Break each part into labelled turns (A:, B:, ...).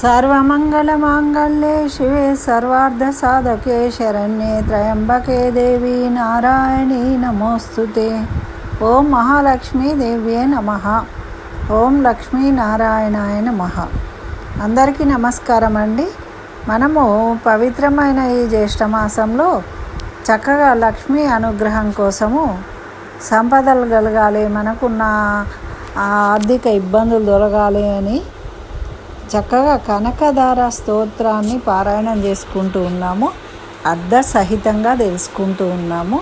A: సర్వమంగళమాంగళ్యే శివే సర్వార్ధసాధకే శరణ్యే త్రయంబకే దేవి నారాయణీ నమోస్తుతే. ఓం మహాలక్ష్మీ దేవ్యే నమ. ఓం లక్ష్మీనారాయణాయ నమ. అందరికీ నమస్కారం అండి మనము పవిత్రమైన ఈ జ్యేష్ఠమాసంలో చక్కగా లక్ష్మీ అనుగ్రహం కోసము సంపదలు కలగాలి మనకున్న ఆర్థిక ఇబ్బందులు దొరకాలి అని చక్కగా కనకధార స్తోత్రాన్ని పారాయణం చేసుకుంటూ ఉన్నాము. అర్ధ సహితంగా తెలుసుకుంటూ ఉన్నాము.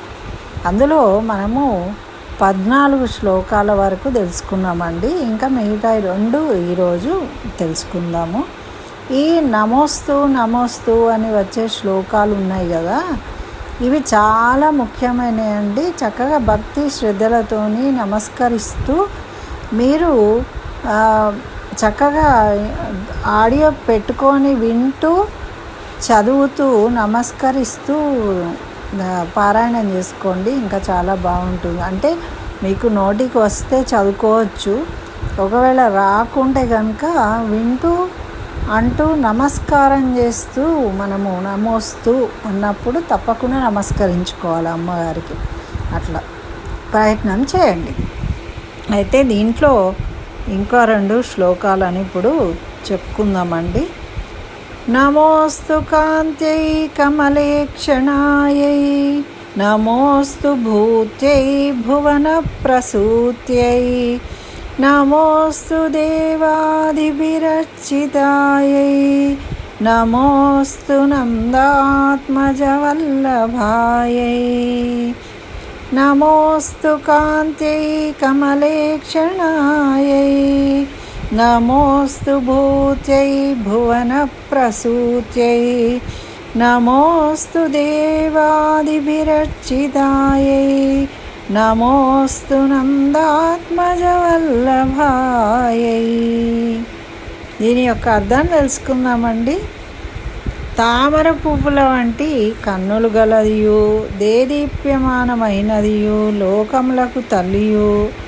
A: అందులో మనము పద్నాలుగు శ్లోకాల వరకు తెలుసుకున్నామండి. ఇంకా మిగతా రెండు ఈరోజు తెలుసుకుందాము. ఈ నమోస్తు నమోస్తు అని వచ్చే శ్లోకాలు ఉన్నాయి కదా. ఇవి చాలా ముఖ్యమైనవి చక్కగా భక్తి శ్రద్ధలతోని నమస్కరిస్తూ మీరు చక్కగా ఆడియో పెట్టుకొని వింటూ చదువుతూ నమస్కరిస్తూ పారాయణం చేసుకోండి. ఇంకా చాలా బాగుంటుంది. అంటే మీకు నోటికి వస్తే చదువుకోవచ్చు. ఒకవేళ రాకుంటే కనుక వింటూ అంటూ నమస్కారం చేస్తూ మనము నమోస్తూ ఉన్నప్పుడు తప్పకుండా నమస్కరించుకోవాలి అమ్మగారికి. అట్లా ప్రయత్నం చేయండి. అయితే దీంట్లో ఇంకా రెండు శ్లోకాలని ఇప్పుడు చెప్పుకుందామండి. నమోస్తు కాంత్యై కమలేక్షణాయై నమోస్తు భూత్యై భువన ప్రసూత్యై నమోస్తు దేవాదిభిరచితాయై నమోస్తు నందాత్మజవల్లభాయై నమోస్తు కాంత్యై కమలేక్షణాయ నమోస్తు భూత్యై భువనప్రసూత్యై నమోస్తు దేవాదిభిరర్చితాయై నమోస్తు నందాత్మజవల్లభాయై. దీని యొక్క అర్థం తెలుసుకుందామండి. తామర పువ్వుల వంటి కన్నులు గలదియు దేదీప్యమానమైనదియు లోకములకు తల్లియు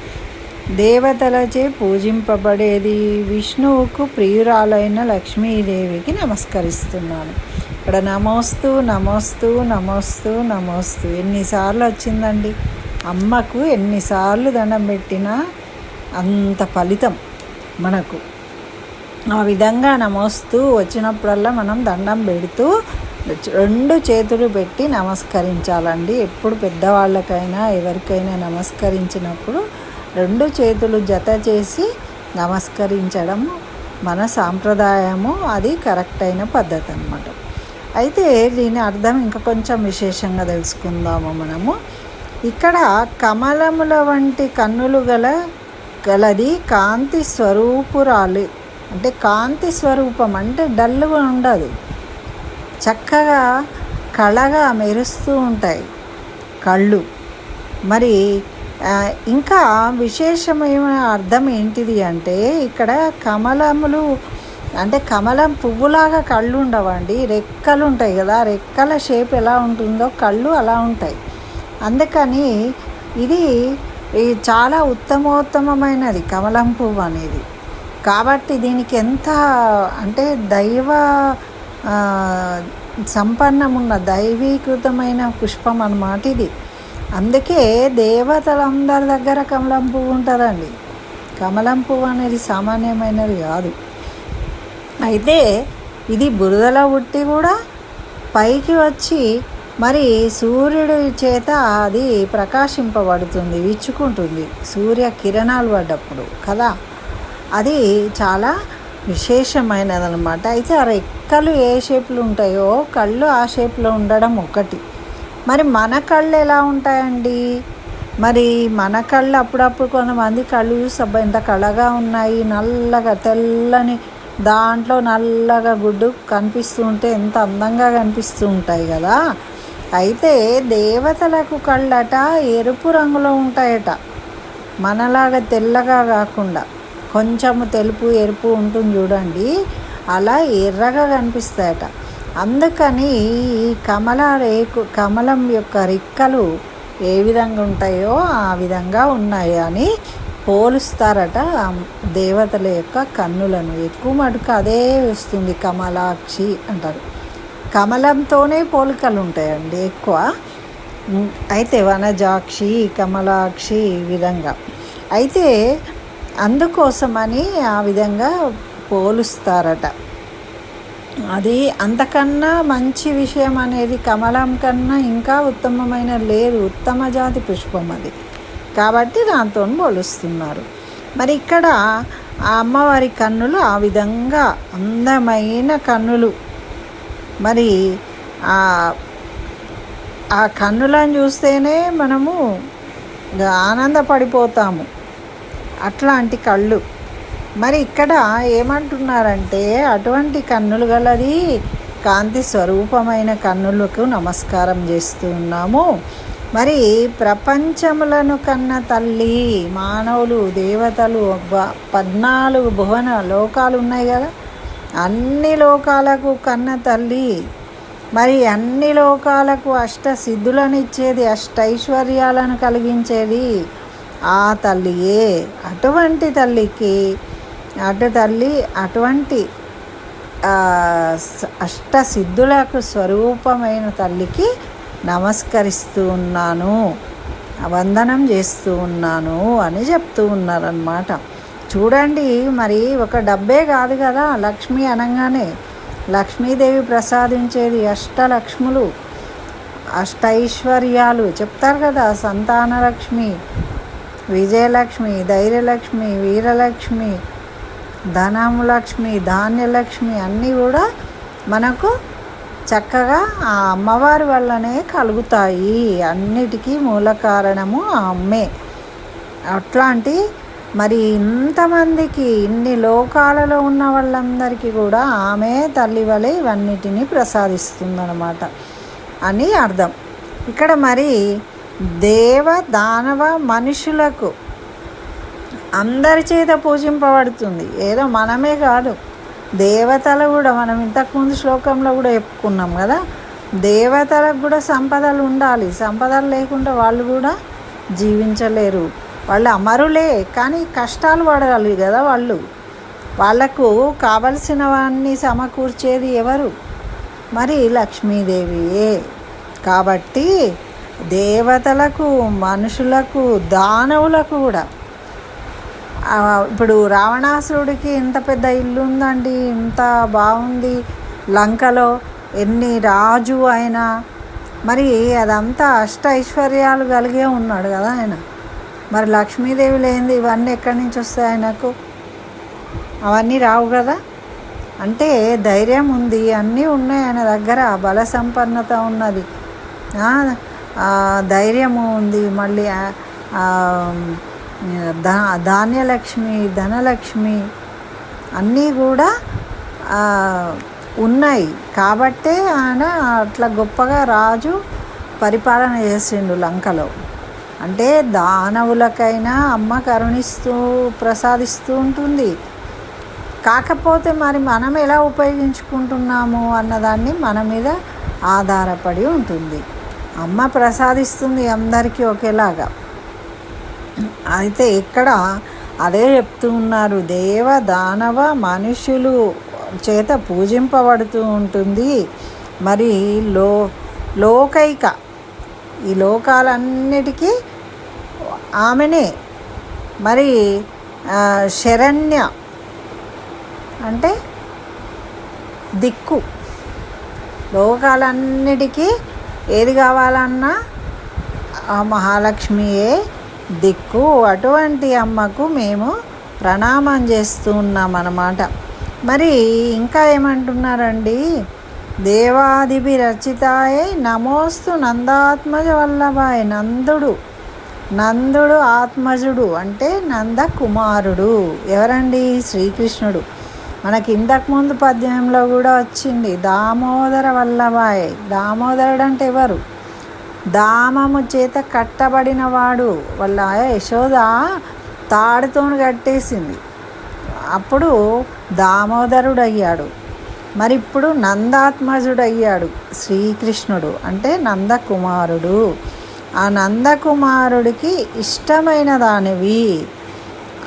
A: దేవతలచే పూజింపబడేది. విష్ణువుకు ప్రియురాలైన లక్ష్మీదేవికి నమస్కరిస్తున్నాను. ఇక్కడ నమోస్తూ నమోస్తూ నమోస్తూ నమోస్తు. ఎన్నిసార్లు వచ్చిందండి? అమ్మకు ఎన్నిసార్లు దండం పెట్టినా అంత ఫలితం మనకు. ఆ విధంగా నమోస్తూ వచ్చినప్పుడల్లా మనం దండం పెడుతూ రెండు చేతులు పెట్టి నమస్కరించాలండి. ఎప్పుడు పెద్దవాళ్ళకైనా ఎవరికైనా నమస్కరించినప్పుడు రెండు చేతులు జత చేసి నమస్కరించడం మన సాంప్రదాయము అది కరెక్ట్ అయిన పద్ధతి అనమాట అయితే దీని అర్థం ఇంకా కొంచెం విశేషంగా తెలుసుకుందాము మనము. ఇక్కడ కమలముల వంటి కన్నులు గల గలది కాంతి స్వరూపురాలి. అంటే కాంతి స్వరూపం అంటే డల్గా ఉండదు. చక్కగా కళగా మెరుస్తూ ఉంటాయి కళ్ళు. మరి ఇంకా విశేషమైన అర్థం ఏంటిది అంటే ఇక్కడ కమలములు అంటే కమలం పువ్వులాగా కళ్ళు ఉండవండి రెక్కలు ఉంటాయి కదా రెక్కల షేప్ ఎలా ఉంటుందో కళ్ళు అలా ఉంటాయి. అందుకని ఇది చాలా ఉత్తమోత్తమమైనది కమలం పువ్వు అనేది. కాబట్టి దీనికి ఎంత అంటే దైవ సంపన్నమున్న దైవీకృతమైన పుష్పం అన్నమాట ఇది. అందుకే దేవతలందరి దగ్గర కమలం పువ్వు ఉంటుందండి. కమలం పువ్వు అనేది సామాన్యమైనది కాదు. అయితే ఇది బురదలో ఉట్టి కూడా పైకి వచ్చి మరి సూర్యుడి చేత అది ప్రకాశింపబడుతుంది విచ్చుకుంటుంది సూర్య కిరణాలు పడ్డప్పుడు కదా? అది చాలా విశేషమైనదనమాట అయితే ఆ రెక్కలు ఏ షేప్లో ఉంటాయో కళ్ళు ఆ షేప్లో ఉండడం ఒకటి. మరి మన కళ్ళు ఎలా ఉంటాయండి? మరి మన కళ్ళు అప్పుడప్పుడు కొంతమంది కళ్ళు చూసబ్బా ఇంత ఎంత కళగా ఉన్నాయి నల్లగా తెల్లని దాంట్లో నల్లగా గుడ్డు కనిపిస్తూ ఉంటే ఎంత అందంగా కనిపిస్తూ ఉంటాయి కదా? అయితే దేవతలకు కళ్ళట ఎరుపు రంగులో ఉంటాయట. మనలాగా తెల్లగా కాకుండా కొంచెము తెలుపు ఎరుపు ఉంటుంది చూడండి అలా ఎర్రగా కనిపిస్తాయట. అందుకని ఈ కమల రేకు కమలం యొక్క రిక్కలు ఏ విధంగా ఉంటాయో ఆ విధంగా ఉన్నాయి అని పోలుస్తారట దేవతల యొక్క కన్నులను. ఎక్కువ మటుకు అదే వస్తుంది కమలాక్షి అంటారు. కమలంతోనే పోలికలు ఉంటాయండి ఎక్కువ. అయితే వనజాక్షి కమలాక్షి ఈ విధంగా. అయితే అందుకోసమని ఆ విధంగా పోలుస్తారట. అది అంతకన్నా మంచి విషయం అనేది కమలం కన్నా ఇంకా ఉత్తమమైన లేదు ఉత్తమ జాతి పుష్పం అది. కాబట్టి దాంతో పోలుస్తున్నారు. మరి ఇక్కడ ఆ అమ్మవారి కన్నులు ఆ విధంగా అందమైన కన్నులు. మరి ఆ ఆ కన్నులను చూస్తేనే మనము ఆనందపడిపోతాము. అట్లాంటి కళ్ళు. మరి ఇక్కడ ఏమంటున్నారంటే అటువంటి కన్నులు గలది కాంతి స్వరూపమైన కన్నులకు నమస్కారం చేస్తూ ఉన్నాము. మరి ప్రపంచములను కన్న తల్లి మానవులు దేవతలు పద్నాలుగు భువన లోకాలు ఉన్నాయి కదా. అన్ని లోకాలకు కన్న తల్లి. మరి అన్ని లోకాలకు అష్ట సిద్ధులను ఇచ్చేది అష్టైశ్వర్యాలను కలిగించేది ఆ తల్లియే. అటువంటి తల్లికి అటు తల్లి అటువంటి అష్ట సిద్ధులకు స్వరూపమైన తల్లికి నమస్కరిస్తూ ఉన్నాను వందనం చేస్తూ ఉన్నాను అని చెప్తూ ఉన్నారనమాట చూడండి మరి ఒక డబ్బే కాదు కదా లక్ష్మి అనగానే. లక్ష్మీదేవి ప్రసాదించేది అష్టలక్ష్ములు అష్టైశ్వర్యాలు. చెప్తారు కదా సంతానలక్ష్మి విజయలక్ష్మి ధైర్యలక్ష్మి వీరలక్ష్మి ధనము లక్ష్మి ధాన్యలక్ష్మి అన్నీ కూడా మనకు చక్కగా ఆ అమ్మవారి వల్లనే కలుగుతాయి. అన్నిటికీ మూల కారణము ఆ అమ్మే. అట్లాంటి మరి ఇంతమందికి ఇన్ని లోకాలలో ఉన్న వాళ్ళందరికీ కూడా ఆమె తల్లి వలె ఇవన్నిటిని ప్రసాదిస్తుందన్నమాట అని అర్థం. ఇక్కడ మరి దేవ దానవ మనుషులకు అందరి చేత పూజింపబడుతుంది. ఏదో మనమే కాదు. దేవతలు కూడా మనం ఇంతకుముందు శ్లోకంలో కూడా చెప్పుకున్నాం కదా. దేవతలకు కూడా సంపదలు ఉండాలి. సంపదలు లేకుండా వాళ్ళు కూడా జీవించలేరు. వాళ్ళు అమరులే కానీ కష్టాలు పడాలి కదా వాళ్ళు. వాళ్ళకు కావలసినవన్నీ సమకూర్చేది ఎవరు? మరి లక్ష్మీదేవియే కాబట్టి దేవతలకు మనుషులకు దానవులకు కూడా ఇప్పుడు రావణాసురుడికి ఇంత పెద్ద ఇల్లు ఉందండి ఇంత బాగుంది. లంకలో ఎన్ని రాజు ఆయన మరి అదంతా అష్ట ఐశ్వర్యాలు కలిగే ఉన్నాడు కదా ఆయన. మరి లక్ష్మీదేవి లేనిది ఇవన్నీ ఎక్కడి నుంచి వస్తాయి ఆయనకు? అవన్నీ రావు కదా? అంటే ధైర్యం ఉంది అన్నీ ఉన్నాయి ఆయన దగ్గర బల సంపన్నత ఉన్నది. ధైర్యము ఉంది మళ్ళీ ధా ధాన్యలక్ష్మి ధనలక్ష్మి అన్నీ కూడా ఉన్నాయి. కాబట్టే ఆయన అట్లా గొప్పగా రాజు పరిపాలన చేసిండు లంకలో. అంటే దానవులకైనా అమ్మ కరుణిస్తూ ప్రసాదిస్తూ ఉంటుంది. కాకపోతే మరి మనం ఎలా ఉపయోగించుకుంటున్నాము అన్నదాన్ని మన మీద ఆధారపడి ఉంటుంది. అమ్మ ప్రసాదిస్తుంది అందరికీ ఒకేలాగా. అయితే ఇక్కడ అదే చెప్తూ ఉన్నారు దేవ దానవ మనుషులు చేత పూజింపబడుతూ ఉంటుంది. మరి లో లోకైక ఈ లోకాలన్నిటికీ ఆమెనే. మరి శరణ్య అంటే దిక్కు. లోకాలన్నిటికీ ఏది కావాలన్నా ఆ మహాలక్ష్మియే దిక్కు అటువంటి అమ్మకు మేము ప్రణామం చేస్తూ ఉన్నాం అన్నమాట మరి ఇంకా ఏమంటున్నారండి? దేవాదిభి రచితాయే నమోస్తు నందాత్మజ వల్లభాయ్ నందుడు. నందుడు ఆత్మజుడు అంటే నంద కుమారుడు ఎవరండి? శ్రీకృష్ణుడు. మనకి ఇంతకుముందు పద్యంలో కూడా వచ్చింది దామోదర వల్లభాయ్. దామోదరుడు అంటే ఎవరు? దామము చేత కట్టబడినవాడు వాళ్ళ యశోద తాడుతోని కట్టేసింది. అప్పుడు దామోదరుడు అయ్యాడు మరి ఇప్పుడు నందాత్మజుడు అయ్యాడు శ్రీకృష్ణుడు అంటే నందకుమారుడు. ఆ నందకుమారుడికి ఇష్టమైన దానివి.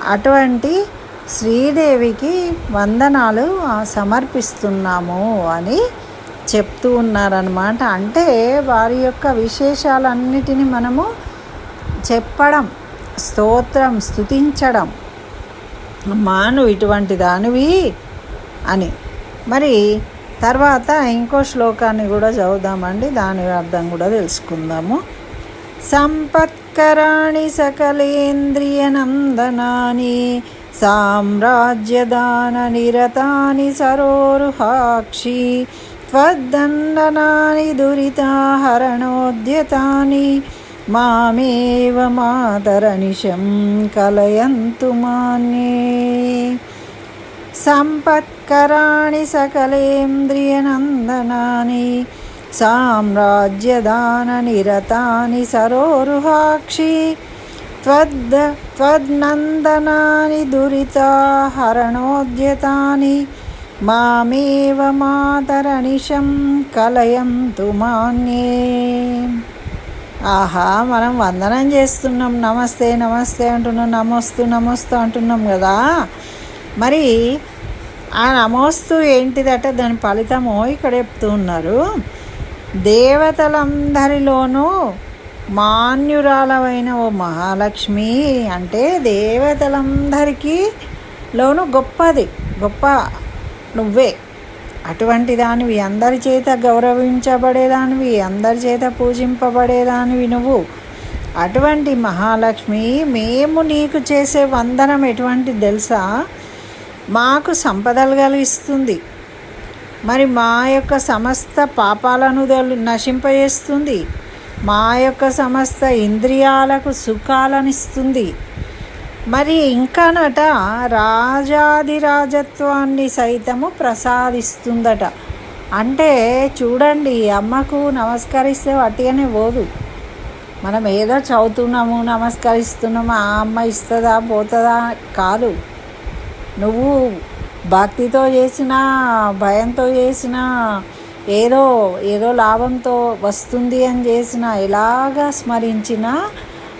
A: అటువంటి శ్రీదేవికి వందనాలు సమర్పిస్తున్నాము అని చెప్తూ ఉన్నారనమాట అంటే వారి యొక్క విశేషాలన్నిటిని మనము చెప్పడం స్తోత్రం స్తుతించడం మాను ఇటువంటి దానివి అని. మరి తర్వాత ఇంకో శ్లోకాన్ని కూడా చదువుదామండి. దాని అర్థం కూడా తెలుసుకుందాము. సంపత్కరాణి సకలేంద్రియ నందనాని సామ్రాజ్యదాన నిరతాని సరోరుహాక్షి త్వద్దండనాని దురితాహరణోద్యతాని మామేవ మాతరనిశం కలయంతు మాన్యే సంపత్కరాణి సకలేంద్రియనందనాని సామ్రాజ్యదాననిరతాని సరోరుహాక్షి త్వద్ త్వద్నందనాని దురితాహరణోద్యతాని మామేవ మాతరనిషం కలయంతు మాన్యే. ఆహా మనం వందనం చేస్తున్నాం. నమస్తే నమస్తే అంటున్నాం. నమస్తు నమస్తు అంటున్నాం కదా. మరి ఆ నమోస్తు ఏంటిదట? దాని ఫలితము ఇక్కడ చెప్తూ ఉన్నారు. దేవతలందరిలోనూ మాన్యురాలవైన ఓ మహాలక్ష్మి అంటే దేవతలందరికీ లోను గొప్పది. గొప్ప నువ్వే. అటువంటి దానివి అందరి చేత గౌరవించబడేదానివి అందరి చేత పూజింపబడేదానివి నువ్వు. అటువంటి మహాలక్ష్మి మేము నీకు చేసే వందనం ఎటువంటి తెలుసా? మాకు సంపదలు కలిగిస్తుంది. మరి మా యొక్క సమస్త పాపాలను నశింపజేస్తుంది. మా యొక్క సమస్త ఇంద్రియాలకు సుఖాలనిస్తుంది. మరి ఇంకానట రాజాధిరాజత్వాన్ని సైతము ప్రసాదిస్తుందట. అంటే చూడండి అమ్మకు నమస్కరిస్తే వట్టిగానే పోదు. మనం ఏదో చదువుతున్నాము నమస్కరిస్తున్నాము ఆ అమ్మ ఇస్తుందా పోతుందా కాదు. నువ్వు భక్తితో చేసిన భయంతో చేసిన ఏదో ఏదో లాభంతో వస్తుంది అని చేసిన ఎలాగ స్మరించినా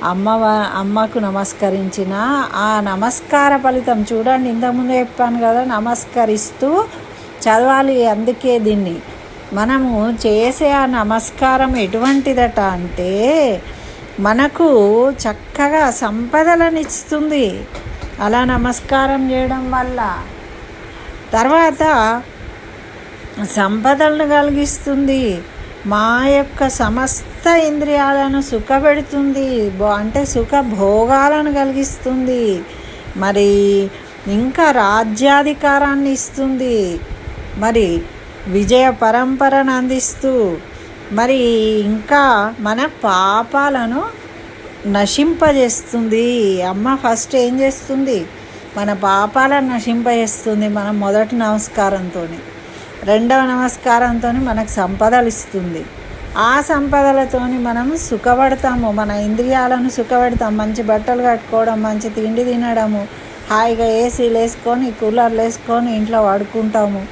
A: అమ్మ అమ్మకు నమస్కరించిన ఆ నమస్కార ఫలితం చూడండి. ఇంతకుముందు చెప్పాను కదా నమస్కరిస్తూ చదవాలి అందుకే దీన్ని. మనము చేసే ఆ నమస్కారం ఎటువంటిదట అంటే మనకు చక్కగా సంపదలను ఇస్తుంది అలా నమస్కారం చేయడం వల్ల తర్వాత సంపదలను కలిగిస్తుంది. మా యొక్క సమస్త ఇంద్రియాలను సుఖపెడుతుంది. బో- అంటే సుఖ భోగాలను కలిగిస్తుంది. మరి ఇంకా రాజ్యాధికారాన్ని ఇస్తుంది. మరి విజయ పరంపరను అందిస్తూ మరి ఇంకా మన పాపాలను నశింపజేస్తుంది. అమ్మ ఫస్ట్ ఏం చేస్తుంది? మన పాపాలను నశింపజేస్తుంది. మనం మొదటి నమస్కారంతో రెండవ నమస్కారంతో మనకు సంపదలు ఇస్తుంది. ఆ సంపదలతోని మనం సుఖపడతాము. మన ఇంద్రియాలను సుఖపెడతాం మంచి బట్టలు కట్టుకోవడం మంచి తిండి తినడము హాయిగా ఏసీలు వేసుకొని కూలర్లు వేసుకొని ఇంట్లో పడుకుంటాము.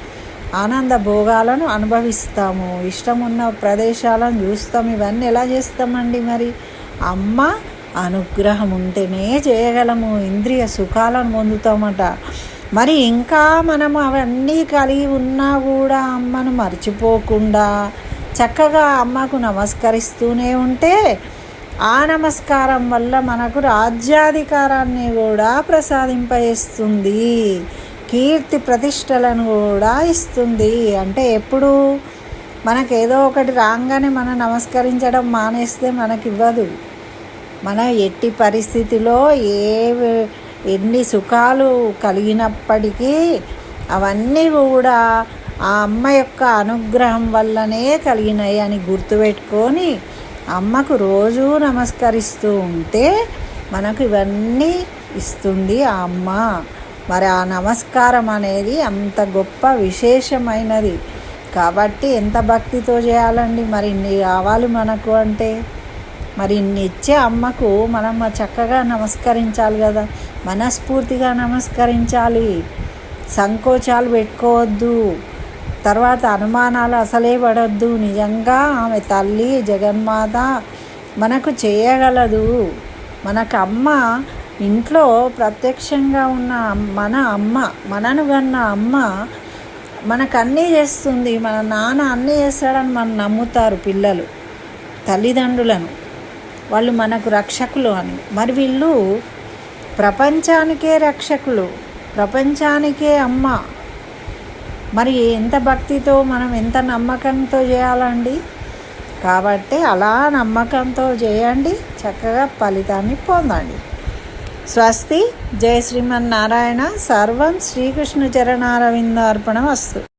A: ఆనంద భోగాలను అనుభవిస్తాము. ఇష్టం ఉన్న ప్రదేశాలను చూస్తాం. ఇవన్నీ ఎలా చేస్తామండి మరి? అమ్మ అనుగ్రహం ఉంటేనే చేయగలము. ఇంద్రియ సుఖాలను పొందుతామట. మరి ఇంకా మనం అవన్నీ కలిగి ఉన్నా కూడా అమ్మను మర్చిపోకుండా చక్కగా అమ్మకు నమస్కరిస్తూనే ఉంటే ఆ నమస్కారం వల్ల మనకు రాజ్యాధికారాన్ని కూడా ప్రసాదింపజేస్తుంది. కీర్తి ప్రతిష్టలను కూడా ఇస్తుంది. అంటే ఎప్పుడు మనకు ఏదో ఒకటి రాగానే మనం నమస్కరించడం మానేస్తే మనకివ్వదు. మన ఎట్టి పరిస్థితిలో ఏ ఎన్ని సుఖాలు కలిగినప్పటికీ అవన్నీ కూడా ఆ అమ్మ యొక్క అనుగ్రహం వల్లనే కలిగినాయి అని గుర్తుపెట్టుకొని అమ్మకు రోజూ నమస్కరిస్తూ ఉంటే మనకు ఇవన్నీ ఇస్తుంది ఆ అమ్మ. మరి ఆ నమస్కారం అనేది అంత గొప్ప విశేషమైనది. కాబట్టి ఎంత భక్తితో చేయాలండి మరి ఇన్ని కావాలి మనకు అంటే? మరి ఇన్ని ఇచ్చే అమ్మకు మనం చక్కగా నమస్కరించాలి కదా. మనస్ఫూర్తిగా నమస్కరించాలి. సంకోచాలు పెట్టుకోవద్దు. తర్వాత అనుమానాలు అసలే పడద్దు. నిజంగా ఆమె తల్లి జగన్మాత మనకు చేయగలదు. మనకు అమ్మ ఇంట్లో ప్రత్యక్షంగా ఉన్న మన అమ్మ మనను కన్న అమ్మ మనకు అన్నీ చేస్తుంది. మన నాన్న అన్నీ చేస్తాడని మనం నమ్ముతారు పిల్లలు తల్లిదండ్రులను. వాళ్ళు మనకు రక్షకులు అని. మరి వీళ్ళు ప్రపంచానికే రక్షకులు ప్రపంచానికే అమ్మ. మరి ఎంత భక్తితో మనం ఎంత నమ్మకంతో చేయాలండి? కాబట్టి అలా నమ్మకంతో చేయండి చక్కగా ఫలితాన్ని పొందండి. స్వస్తి. జయ శ్రీమన్నారాయణ. సర్వం శ్రీకృష్ణ చరణారవిందార్పణం వస్తు